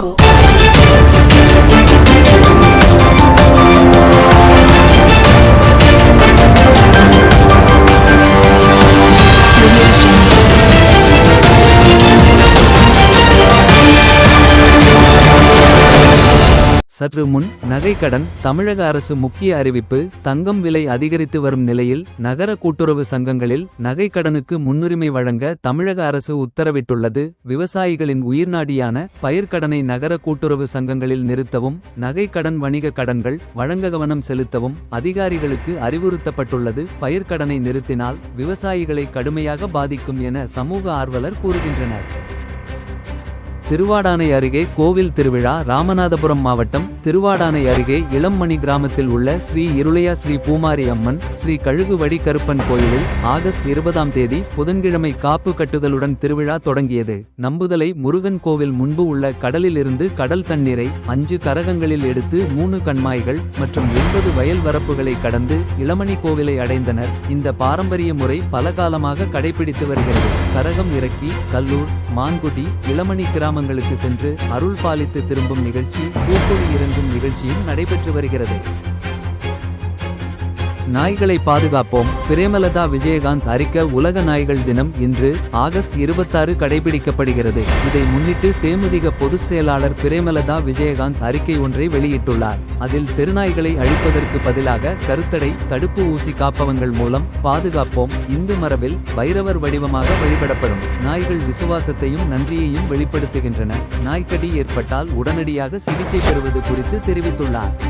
Jungle. சற்று முன் நகைக்கடன் தமிழக அரசு முக்கிய அறிவிப்பு தங்கம் விலை அதிகரித்து வரும் நிலையில் நகர கூட்டுறவு சங்கங்களில் நகைக்கடனுக்கு முன்னுரிமை வழங்க தமிழக அரசு உத்தரவிட்டுள்ளது. விவசாயிகளின் உயிர்நாடியான பயிர்க்கடனை நகர கூட்டுறவு சங்கங்களில் நிறுத்தவும் நகைக்கடன் வணிக கடன்கள் வழங்க கவனம் செலுத்தவும் அதிகாரிகளுக்கு அறிவுறுத்தப்பட்டுள்ளது. பயிர்க்கடனை நிறுத்தினால் விவசாயிகளை கடுமையாக பாதிக்கும் என சமூக ஆர்வலர் கூறுகின்றனர். திருவாடானை அருகே கோவில் திருவிழா ராமநாதபுரம் மாவட்டம் திருவாடானை அருகே இளம்மணி கிராமத்தில் உள்ள ஸ்ரீ இருளையா ஸ்ரீ பூமாரி அம்மன் ஸ்ரீ கழுகுவடி கருப்பன் கோயிலில் ஆகஸ்ட் இருபதாம் தேதி புதன்கிழமை காப்பு கட்டுதலுடன் திருவிழா தொடங்கியது. நம்புதலை முருகன் கோவில் முன்பு உள்ள கடலில் இருந்து கடல் தண்ணீரை அஞ்சு கரகங்களில் எடுத்து மூணு கண்மாய்கள் மற்றும் எண்பது வயல் வரப்புகளை கடந்து இளமணி கோவிலை அடைந்தனர். இந்த பாரம்பரிய முறை பல காலமாக கடைபிடித்து வருகிறது. கரகம் இறக்கி கல்லூர் மான்குடி இளமணி கிராம கிராமங்களுக்கு சென்று அருள் பாலித்து திரும்பும் நிகழ்ச்சி பூக்குழி இறங்கும் நிகழ்ச்சியும் நடைபெற்று வருகிறது. நாய்களை பாதுகாப்போம். பிரேமலதா விஜயகாந்த் அறிக்க உலக நாய்கள் தினம் இன்று ஆகஸ்ட் இருபத்தாறு கடைபிடிக்கப்படுகிறது. இதை முன்னிட்டு தேமுதிக பொதுச் செயலாளர் பிரேமலதா விஜயகாந்த் அறிக்கை ஒன்றை வெளியிட்டுள்ளார். அதில் தெருநாய்களை அழிப்பதற்கு பதிலாக கருத்தடை தடுப்பு ஊசி காப்பவங்கள் மூலம் பாதுகாப்போம். இந்து மரபில் பைரவர் வடிவமாக வழிபடப்படும். நாய்கள் விசுவாசத்தையும் நன்றியையும் வெளிப்படுத்துகின்றன. நாய்க்கடி ஏற்பட்டால் உடனடியாக சிகிச்சை பெறுவது குறித்து தெரிவித்துள்ளார்.